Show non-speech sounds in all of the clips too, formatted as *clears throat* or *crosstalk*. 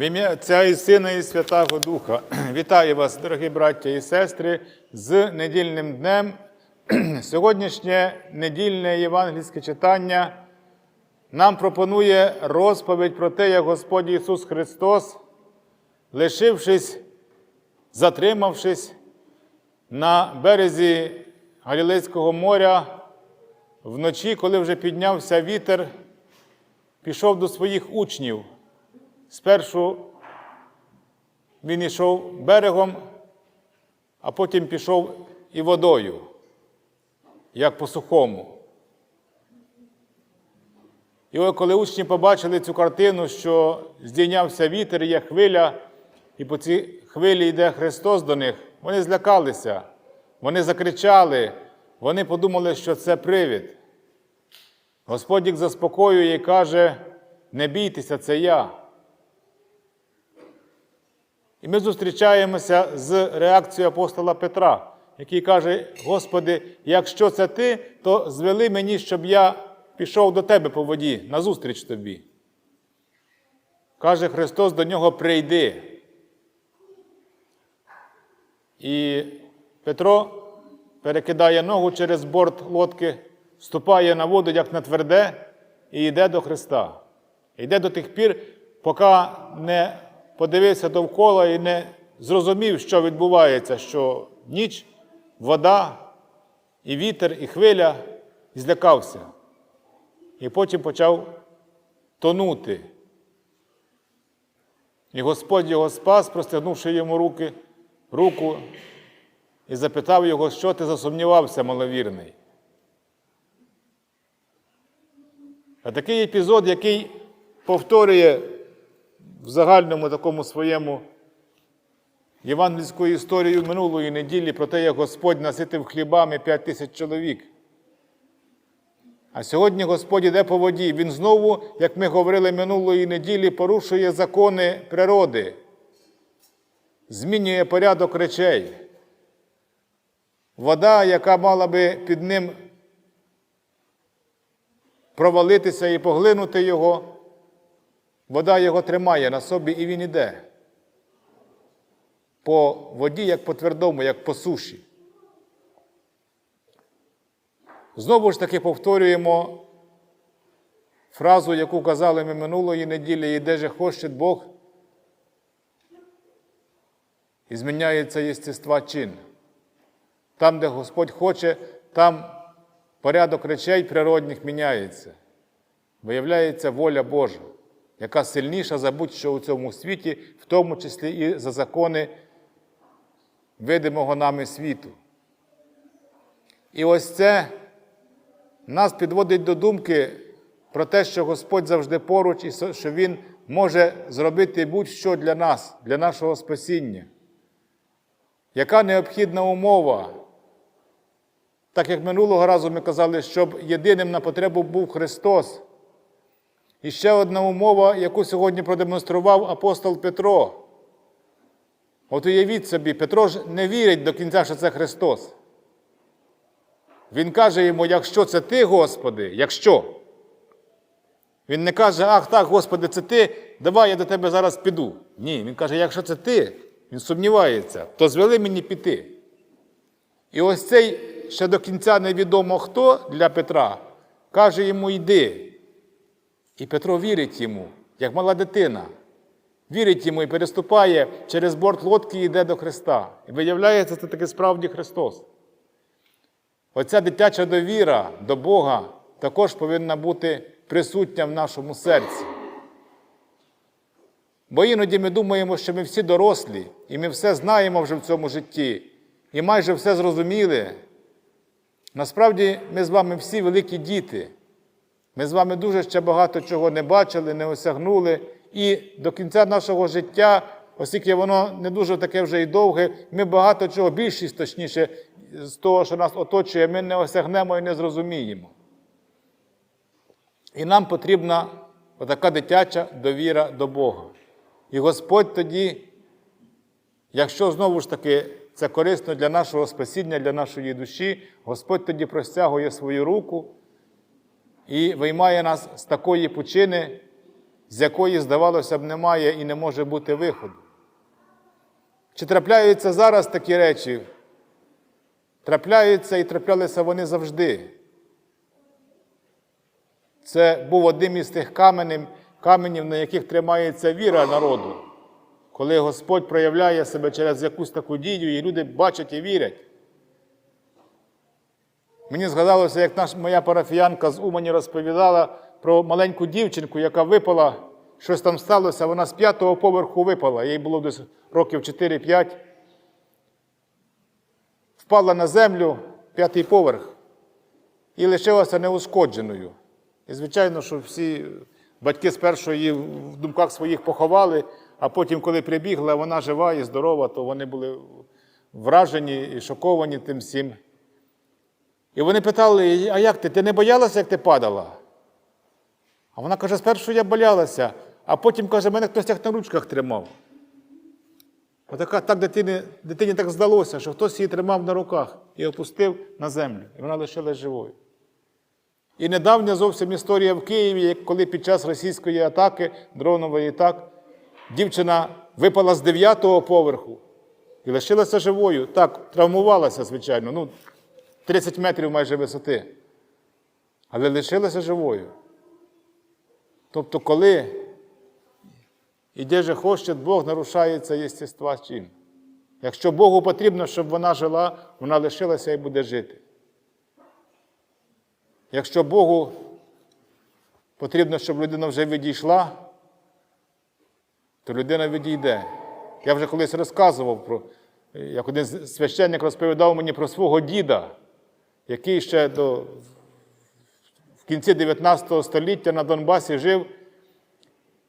В ім'я Отця і Сина і Святого Духа. *clears throat* Вітаю вас, дорогі браття і сестри, з недільним днем. *clears throat* Сьогоднішнє недільне євангельське читання нам пропонує розповідь про те, як Господь Ісус Христос, лишившись, затримавшись на березі Галілейського моря, вночі, коли вже піднявся вітер, пішов до своїх учнів. Спершу він йшов берегом, а потім пішов і водою, як по сухому. І коли учні побачили цю картину, що здійнявся вітер, є хвиля, і по цій хвилі йде Христос до них, вони злякалися, вони закричали, вони подумали, що це привід. Господь їх заспокоює і каже: не бійтеся, це я. І ми зустрічаємося з реакцією апостола Петра, який каже: Господи, якщо це ти, то звели мені, щоб я пішов до тебе по воді, назустріч тобі. Каже Христос до нього прийди. І Петро перекидає ногу через борт лодки, вступає на воду, як на тверде, і йде до Христа. Йде до тих пір, поки не подивився довкола і не зрозумів, що відбувається, що ніч, вода, і вітер, і хвиля, і злякався. І потім почав тонути. І Господь його спас, простягнувши йому руки, руку, і запитав його, що ти засумнівався, маловірний. А такий епізод, який повторює в загальному такому своєму євангельську історію минулої неділі про те, як Господь наситив хлібами п'ять тисяч чоловік. А сьогодні Господь іде по воді. Він знову, як ми говорили минулої неділі, порушує закони природи, змінює порядок речей. Вода, яка мала би під ним провалитися і поглинути його, вода його тримає на собі і він іде. По воді, як по твердому, як по суші. Знову ж таки повторюємо фразу, яку казали ми минулої неділі, і де же хоче Бог, і зміняється єстества чин. Там, де Господь хоче, там порядок речей природних міняється. Виявляється воля Божа, яка сильніша за будь-що у цьому світі, в тому числі і за закони видимого нами світу. І ось це нас підводить до думки про те, що Господь завжди поруч і що Він може зробити будь-що для нас, для нашого спасіння. Яка необхідна умова? Так як минулого разу ми казали, щоб єдиним на потребу був Христос. І ще одна умова, яку сьогодні продемонстрував апостол Петро. От уявіть собі, Петро ж не вірить до кінця, що це Христос. Він каже йому, якщо це ти, Господи, якщо. Він не каже, ах так, Господи, це ти, давай я до тебе зараз піду. Ні, він каже, якщо це ти, він сумнівається, то звели мені піти. І ось цей ще до кінця невідомо хто для Петра каже йому йди. І Петро вірить йому, як мала дитина. Вірить йому і переступає через борт лодки і йде до Христа. І виявляється, це таки справді Христос. Оця дитяча довіра до Бога також повинна бути присутня в нашому серці. Бо іноді ми думаємо, що ми всі дорослі, і ми все знаємо вже в цьому житті, і майже все зрозуміли. Насправді, ми з вами всі великі діти. Ми з вами дуже ще багато чого не бачили, не осягнули. І до кінця нашого життя, оскільки воно не дуже таке вже і довге, ми багато чого, більшість точніше, з того, що нас оточує, ми не осягнемо і не зрозуміємо. І нам потрібна така дитяча довіра до Бога. І Господь тоді, якщо знову ж таки це корисно для нашого спасіння, для нашої душі, Господь тоді простягує свою руку і виймає нас з такої пучини, з якої, здавалося б, немає і не може бути виходу. Чи трапляються зараз такі речі? Трапляються і траплялися вони завжди. Це був одним із тих каменів, каменів, на яких тримається віра народу, коли Господь проявляє себе через якусь таку дію, і люди бачать і вірять. Мені згадалося, як наш, моя парафіянка з Умані розповідала про маленьку дівчинку, яка випала, щось там сталося, вона з п'ятого поверху випала, їй було десь років 4-5. Впала на землю п'ятий поверх і лишилася неушкодженою. І, звичайно, що всі батьки спершу її в думках своїх поховали, а потім, коли прибігла, вона жива і здорова, то вони були вражені і шоковані тим всім. І вони питали, а як ти? Ти не боялася, як ти падала? А вона каже, спершу я боялася, а потім каже, мене хтось як на ручках тримав. Отака так дитині, дитині так здалося, що хтось її тримав на руках і опустив на землю, і вона лишилась живою. І недавня зовсім історія в Києві, коли під час російської атаки, дронової атак, дівчина випала з дев'ятого поверху і лишилася живою. Так, травмувалася, звичайно, ну, 30 метрів майже висоти. Але лишилася живою. Тобто, коли іде же хоче Бог, нарушається єстества чим. Якщо Богу потрібно, щоб вона жила, вона лишилася і буде жити. Якщо Богу потрібно, щоб людина вже відійшла, то людина відійде. Я вже колись розказував про, як один священник розповідав мені про свого діда, який ще до, в кінці 19 століття на Донбасі жив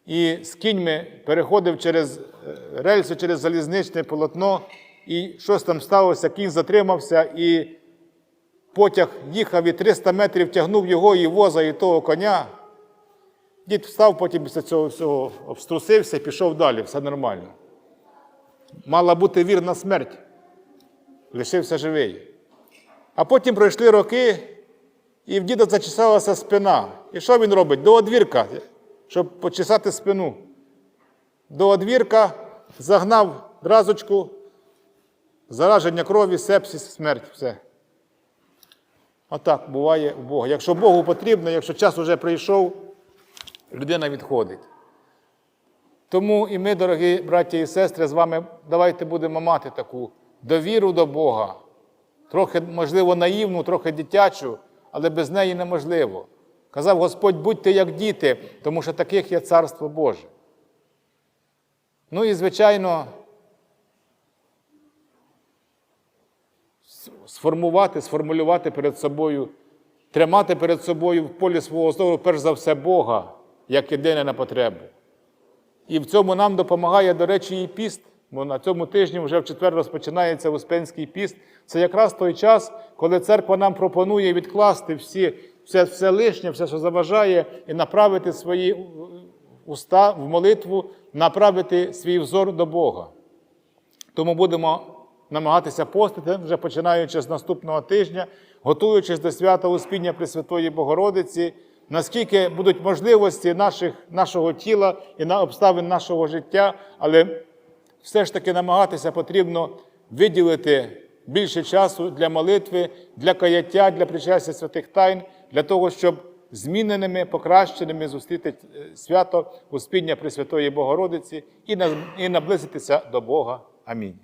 і з кіньми переходив через е, рельси, через залізничне полотно, і щось там сталося, кінь затримався, і потяг їхав і 300 метрів тягнув його і воза, і того коня. Дід встав, потім після цього всього обструсився і пішов далі, все нормально. Мала бути вірна смерть. Лишився живий. А потім пройшли роки, і в діда зачесалася спина. І що він робить? До одвірка, щоб почесати спину. До одвірка загнав дразочку, зараження крові, сепсис, смерть, все. Отак буває у Бога. Якщо Богу потрібно, якщо час вже прийшов, людина відходить. Тому і ми, дорогі браті і сестри, з вами давайте будемо мати таку довіру до Бога. Трохи, можливо, наївну, трохи дитячу, але без неї неможливо. Казав Господь, будьте як діти, тому що таких є Царство Боже. Ну і, звичайно, сформувати, сформулювати перед собою, тримати перед собою в полі свого зору, перш за все, Бога, як єдине на потребу. І в цьому нам допомагає, до речі, і піст, бо на цьому тижні вже в четвер розпочинається Успенський піст. Це якраз той час, коли церква нам пропонує відкласти всі, все, все лишнє, все, що заважає, і направити свої уста в молитву, направити свій взор до Бога. Тому будемо намагатися постити, вже починаючи з наступного тижня, готуючись до свята Успіння Пресвятої Богородиці, наскільки будуть можливості наших, нашого тіла і на обставин нашого життя, але все ж таки намагатися потрібно виділити більше часу для молитви, для каяття, для причастя святих тайн, для того, щоб зміненими, покращеними зустріти е, свято Успіння Пресвятої Богородиці і наблизитися до Бога. Амінь.